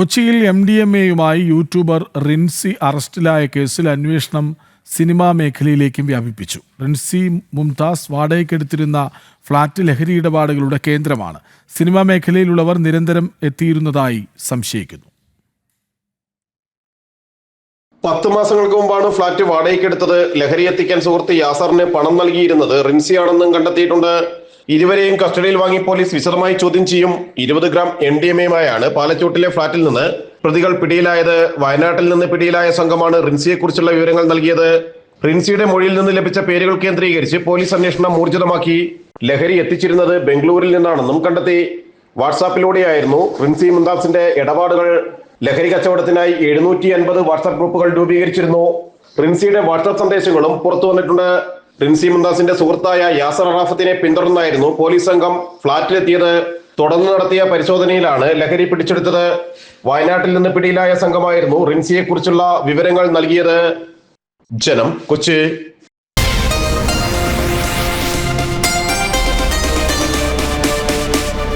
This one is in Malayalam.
കൊച്ചിയിൽ എം ഡി എം എയുമായി യൂട്യൂബർ റിൻസി അറസ്റ്റിലായ കേസിൽ അന്വേഷണം സിനിമാ മേഖലയിലേക്കും വ്യാപിപ്പിച്ചു. റിൻസി മുംതാസ് വാടകയ്ക്കെടുത്തിരുന്ന ഫ്ളാറ്റ് ലഹരി ഇടപാടുകളുടെ കേന്ദ്രമാണ്. സിനിമാ മേഖലയിലുള്ളവർ നിരന്തരം എത്തിയിരുന്നതായി സംശയിക്കുന്നു. പത്ത് മാസങ്ങൾക്ക് മുമ്പാണ് ഫ്ളാറ്റ് വാടകയ്ക്കെടുത്തത്. ലഹരി എത്തിക്കാൻ സുഹൃത്ത് യാസറിന് പണം നൽകിയിരുന്നത് റിൻസിയാണെന്നും കണ്ടെത്തിയിട്ടുണ്ട്. ഇരുവരെയും കസ്റ്റഡിയിൽ വാങ്ങി പോലീസ് വിശദമായി ചോദ്യം ചെയ്യും. ഇരുപത് ഗ്രാം എം ഡി എം എയുമായാണ് പാലച്ചോട്ടിലെ ഫ്ളാറ്റിൽ നിന്ന് പ്രതികൾ പിടിയിലായത്. വയനാട്ടിൽ നിന്ന് പിടിയിലായ സംഘമാണ് റിൻസിയെ കുറിച്ചുള്ള വിവരങ്ങൾ നൽകിയത്. റിൻസിയുടെ മൊഴിയിൽ നിന്ന് ലഭിച്ച പേരുകൾ കേന്ദ്രീകരിച്ച് പോലീസ് അന്വേഷണം ഊർജിതമാക്കി. ലഹരി എത്തിച്ചിരുന്നത് ബംഗളൂരിൽ നിന്നാണെന്നും കണ്ടെത്തി. വാട്സാപ്പിലൂടെയായിരുന്നു റിൻസി മുന്താസിന്റെ ഇടപാടുകൾ. ലഹരി കച്ചവടത്തിനായി എഴുന്നൂറ്റി അൻപത് വാട്സാപ്പ് ഗ്രൂപ്പുകൾ രൂപീകരിച്ചിരുന്നു. റിൻസിയുടെ വാട്സാപ്പ് സന്ദേശങ്ങളും പുറത്തു വന്നിട്ടുണ്ട് റിൻസി മുന്താസിന്റെ സുഹൃത്തായ യാസർ അറാഫത്തിനെ പിന്തുടർന്നായിരുന്നു പോലീസ് സംഘം ഫ്ളാറ്റിലെത്തിയത്. തുടർന്ന് നടത്തിയ പരിശോധനയിലാണ് ലഹരി പിടിച്ചെടുത്തത്. വയനാട്ടിൽ നിന്ന് പിടിയിലായ സംഘമായിരുന്നു റിൻസിയെ കുറിച്ചുള്ള വിവരങ്ങൾ നൽകിയത്. ജനം കൊച്ചി.